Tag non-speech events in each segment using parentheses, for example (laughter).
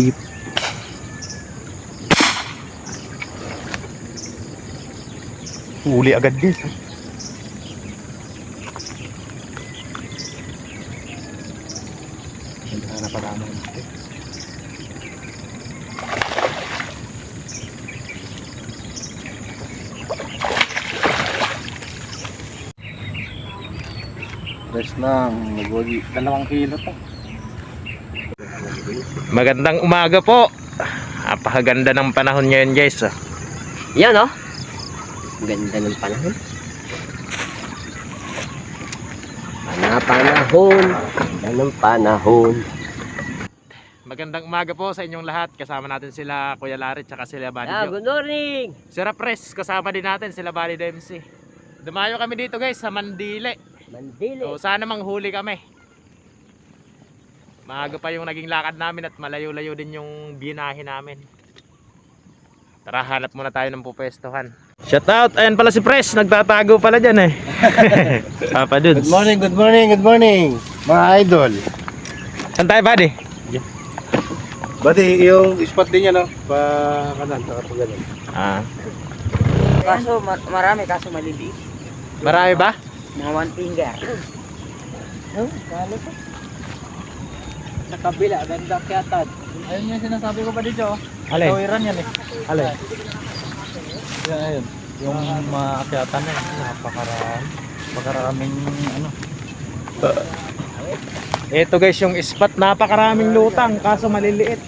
Tip. Huli agad guys. ah. Ganda na pala naman natin. Rest lang, magwagi. Dalawang kilo to. Magandang umaga po. Napakaganda ng panahon ngayon guys. ah. Yan oh. Ganda ng panahon. Panapanahon. Ganda ng panahon. Magandang umaga po sa inyong lahat. Kasama natin sila Kuya Larit tsaka sila Buddy Ah, good morning. Sira Press, kasama din natin sila Buddy MC. Dumayo kami dito guys sa Mandile. Mandili. So sana manghuli kami. Maaga pa yung naging lakad namin at malayo-layo din yung binahe namin. Tara, hanap muna tayo ng pupwestuhan. Shout out! Ayan pala si Press, nagtatago pala dyan eh. (laughs) Papa Dudes. Good morning, good morning, good morning. Mga idol. Saan tayo, buddy? Bati, yung spot din yan, no? Pa kanan, saka pa ganun. Ah, Kaso ma- marami kaso maliliit. marami ba? Mga one finger. Oh, kalo to. Sa kabila, ganda kyatad. Ayun yung sinasabi ko pa dito. Alin? Tawiran yan eh. Alin? Yan, ayun. Yung maakyatan na, napakaraan. Napakaraming ano. Ito guys yung spot, napakaraming lutang, kaso maliliit.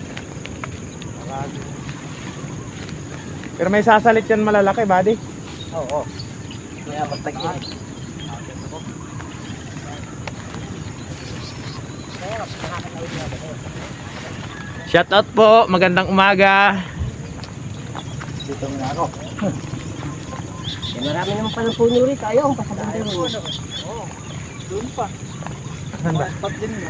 Pero may sasalit yan malalaki, buddy. Oo. Oh, Kaya patagin. Shout out po, magandang umaga. Dito nga ako. Eh, marami naman palang puno rito. Ayaw, ang pasabandero. Oo. Doon pa. Saan ba? Pat din mo.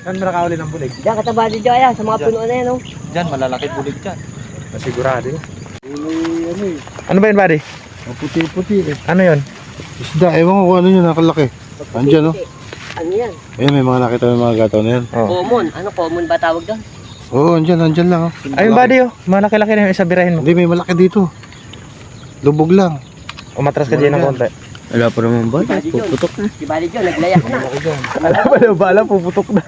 Saan ba nakahuli ng bulig? Diyan kataba dito ayan, sa mga puno na yan. Oh. Diyan, malalaki bulig dyan. Masigurado yun. Ano eh, Ano ba yun, buddy? puti-puti eh. Ano yun? Isda, ewan ko kung ano yun, nakalaki. Andyan, no? Ano yan? Ayun, may mga nakita ng mga gataw na yan. Oh. Common. Ano common ba tawag doon? Oo, andyan, andyan lang. Oh. Ayun, buddy, oh. Malaki-laki na yung isa birahin mo. Hindi, may malaki dito. Lubog lang. Umatras ka dyan ng konti. Wala pa naman ba? Bali John. Si Bali John, naglayak na. Alam ba na bala, puputok na.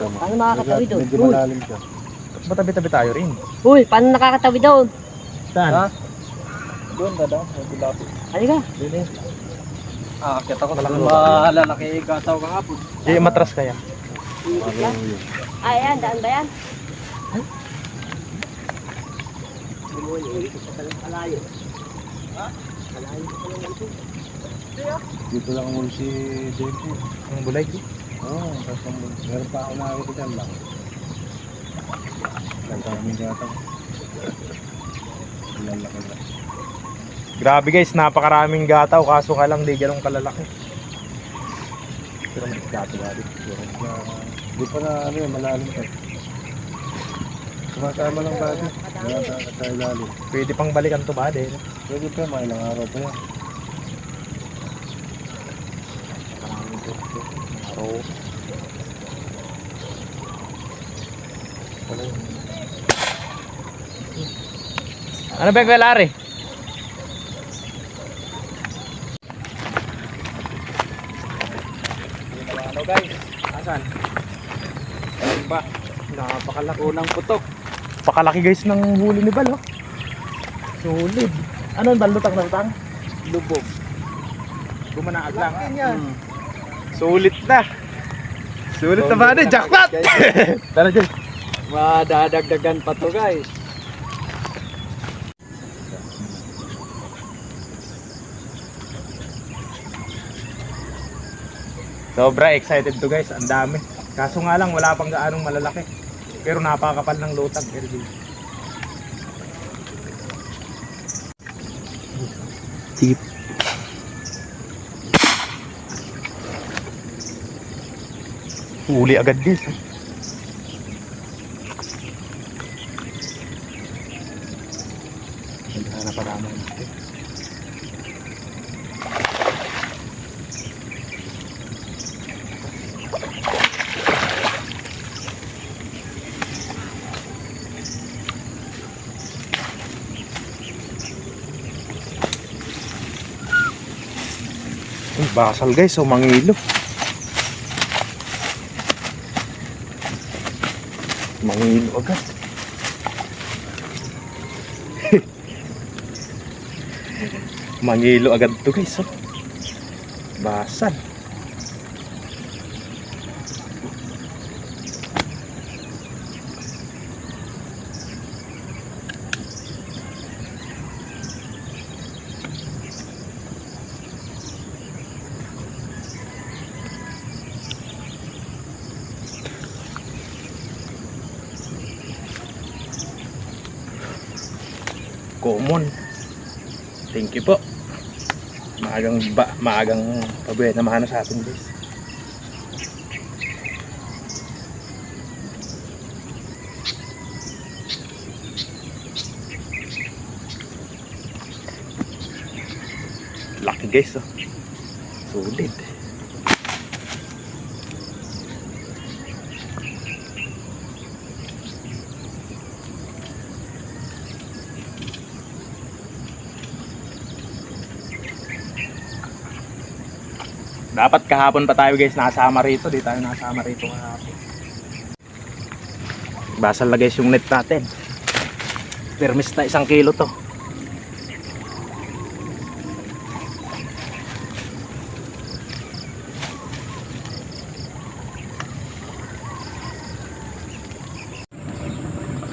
Paano makakatawi doon? Medyo malalim siya. Matabi-tabi tayo rin. uy, paano nakakatawi doon? Saan? Ha? Doon, dadaan. Sa tilapit. Halika. Ah, akit ako. Talagang malalaki gataw kahapon. Di matras kaya. Lang. Ayan, daan ba yan? Lang. Dito lang muna si James. Ang bulay. Oo, oh, tapos ang meron pa ako nakakita dyan lang. Nagkaming gataw. Lalaki na. Grabe guys, napakaraming gataw kaso ka lang di ganun kalalaki. Pero mas gato nga rin. Pero na, di pa na ano yun, malalim ka. Sumasama lang ba ito? Wala sa sa ilalim. Pwede pang balikan to ba, no? Pwede pa, mga ilang araw pa yan. Araw. Ano ba yung kwelari? Ano Ano ba? Napakalaki. Unang putok. Pakalaki guys ng huli ni Bal, oh. Solid. Ano yung balutang na lutang? Lubog. Gumanaag lang. Hmm. Sulit na. Sulit na ba Jackpot! (laughs) Tara dyan. Madadagdagan pa to guys. Sobra excited to guys, ang dami. Kaso nga lang wala pang gaanong malalaki. Pero napakapal ng lutag. Erwin. Tip. Huli agad guys. Basal guys, so mangilo. Mangilo agad. (laughs) mangilo agad to guys, oh. Basal. Common. Thank you po. Maagang ba, maagang pabuhay na mahana sa atin guys. Laki guys oh. Solid. Dapat kahapon pa tayo guys nasama rito. Di tayo nasama rito kahapon. Basal na guys yung net natin. Permis na isang kilo to.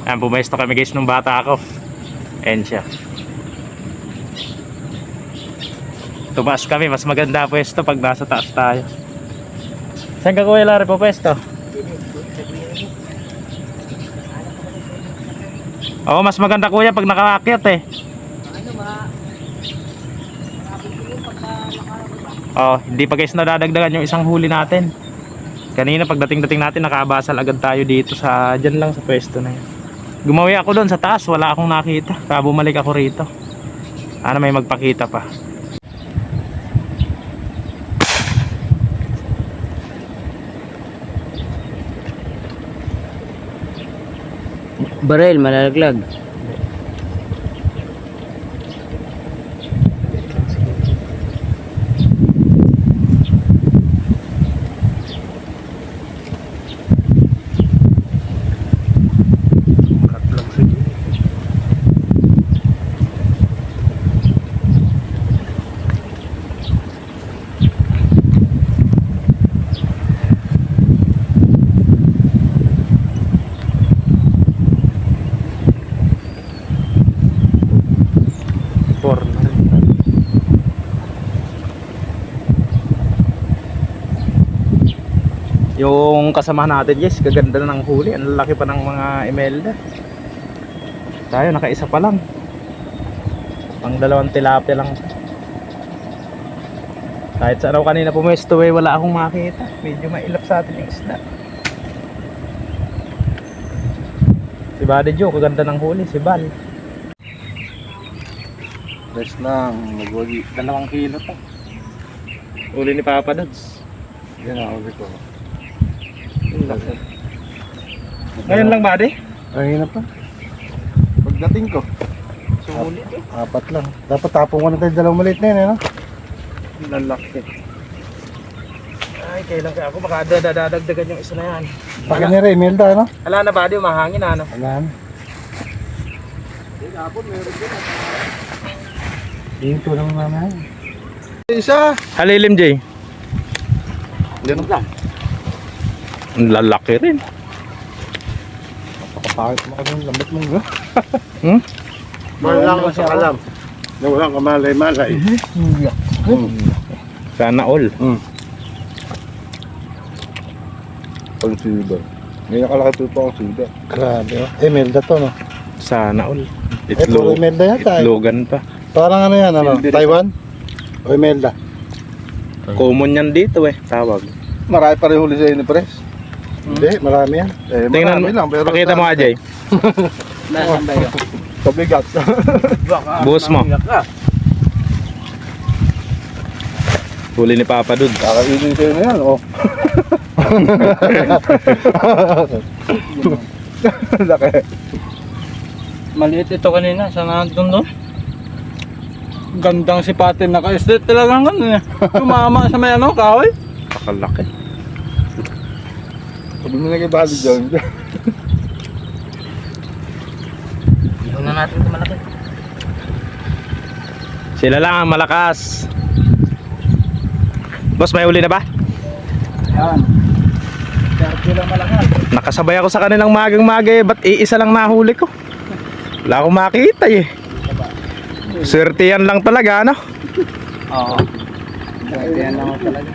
Ayan, pumesto kami guys nung bata ako. Ayan siya. Tumaas kami, mas maganda pwesto pag nasa taas tayo. Saan ka kuya Larry po pwesto? Oo, mas maganda kuya pag nakaakyat eh. Ano ba? Oh, hindi pa guys nadadagdagan yung isang huli natin. Kanina pagdating-dating natin nakabasal agad tayo dito sa diyan lang sa pwesto na yun. Gumawi ako doon sa taas, wala akong nakita. Kaya bumalik ako rito. Ano may magpakita pa. Barel, malalaglag. Yung kasama natin, yes, gaganda na ng huli. Ang laki pa ng mga emelda. Tayo, nakaisa pa lang. Pang dalawang tilapia lang. Kahit sa araw kanina pumesto eh, wala akong makita. Medyo mailap sa atin yung isda. Si Buddy Joe, kaganda ng huli. Si Bal. Rest lang, magwagi. Dalawang kilo to. Uli ni Papa Dads. Yan ako dito. Ngayon lang, Buddy? Ay, na pa. Pagdating ko, Sulit eh. apat lang. Dapat tapong ko na tayo dalawang maliit na yun, ano? Lalaki. Ay, kailan kaya ako baka dadagdagan yung isa na yan. Pag ni Ray, Imelda, ano? Ala na Buddy, mahangin na ano. Alam. Dito lang naman. Isa! Halilim, Jay. Yan lang. Ang lalaki rin. Napakapangit mo kasi yung lamit mong. (laughs) Hmm? Wala lang kasi alam. Na walang kamalay-malay. Sana all. Hmm. Pag silver. May nakalaki po ang silver. Grabe oh. Imelda to no? Sana all. Eh, puro Itlog. Imelda yata eh. Itlogan pa. Parang ano yan, ano? Taiwan? O Imelda? Common yan dito eh. Tawag. Marami pa rin huli sa Inipres. Hindi, marami yan. Eh, Tingnan mo. marami lang. Pero Pakita mo, Ajay. Nasaan ba yun? Kabigat. Buhos mo. Huli ni Papa Dud. Kakainin sa'yo na yan, oh. (laughs) Laki. Maliit ito kanina. Saan nandun doon? Gandang sipatin na ka-estate talagang ano eh. Tumama sa may ano, kahoy. Pakalaki. Sabi mo na kay Bobby John. Ihaw na natin ito malaki. Sila lang ang malakas. Boss, may uli na ba? Yan. Sergio lang malakas. Nakasabay ako sa kanilang magang maga eh. Ba't iisa lang nahuli ko? Wala akong makita eh. Swerte yan lang talaga, ano? Oo. Pwede yan naman talaga.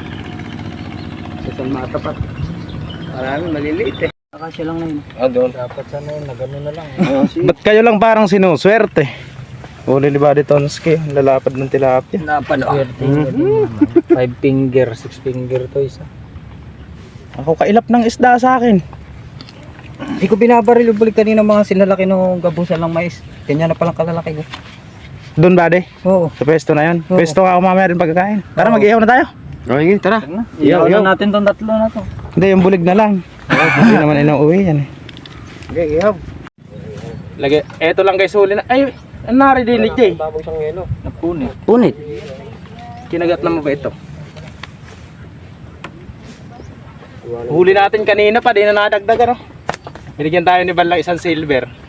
Sa San Matapat. Marami maliliit eh. Akasya lang na yun. Ah, doon. Dapat sana yun, na gano'n na lang. Ba't kayo lang parang sinuswerte? Uli ni Buddy Tonski, lalapad ng tilapia. Napalo. Five finger, six finger to isa. Ako kailap ng isda sa akin. Hindi ko binabaril yung bulig kanina mga sinalaki ng gabusan ng mais. Kanya na palang kalalaki ko. Doon Buddy, Oo. sa pwesto na yun. Oo. Pwesto ka ako mamaya rin pagkakain. Tara, mag-ihaw na tayo. Okay, tara. Ihaw Ihaw. na natin tong tatlo na to. Hindi, yung bulig na lang. Hindi naman inuuwi yan eh. Okay, ihaw. Lagi, eto lang guys, huli na. Ay, naridinig Jay. Baboy siyang yelo. Napunit. Punit. Kinagat naman ba ito? Huli natin kanina pa, di na nadagdag ano. Binigyan tayo ni Bal ng isang silver.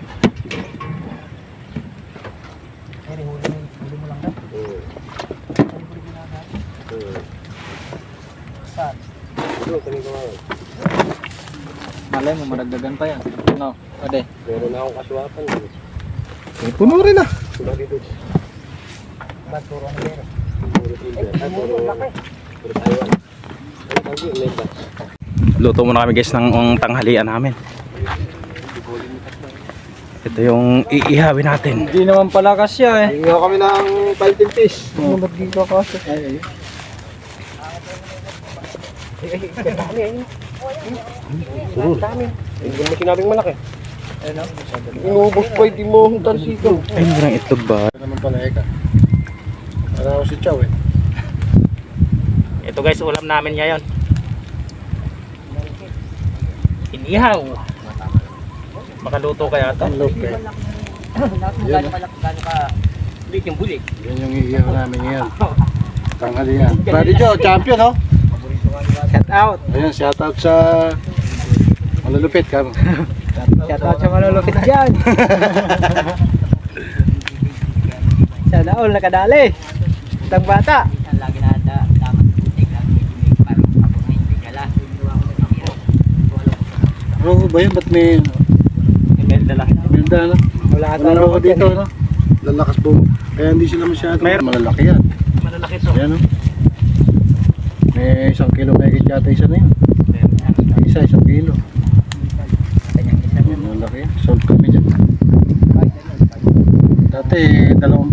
Malay mo, maragdagan pa yan. No, ade. Meron na akong kaswapan. Eh, puno rin ah. Sula dito. Ba't puro na meron? Puro silver. Ah, puro... Taiwan. Lenda. Luto muna kami guys ng ng tanghalian namin. Ito yung iihawin natin. Hindi naman pala kasya eh. Hinga kami ng fighting fish. Ano ba't di ka kasya? Ay, ay. (laughs) Hindi mo sinabing malaki. Ano? Inubos pa, hindi mo ang tarsito. Ay, hindi lang itlog ba? Ano naman pala, Eka? Para ako si Chow eh. Ito guys, ulam namin ngayon. Inihaw. Makaluto kaya ito. Look eh. Gano'n ka big yung bulig. Yan yung iiyaw namin ngayon. Tanghali yan. Buddy Joe, champion oh. Shout out. Ayan, shout out sa malulupit ka. (laughs) Shout out sa malulupit dyan. (laughs) Sana all nakadali. Itang bata. Lagi na lang. Ano ba yun? Ba't may Imelda lang. bilda na? Wala ka Ano ako dito, no? Lalakas po. Kaya hindi sila masyado. Mayroon. Malalaki yan. Malalaki to. Yan oh. May isang kilo may yata isa na yun. Isa, isang kilo. Malalaki yan. Sold kami dyan. Dati, dalawang,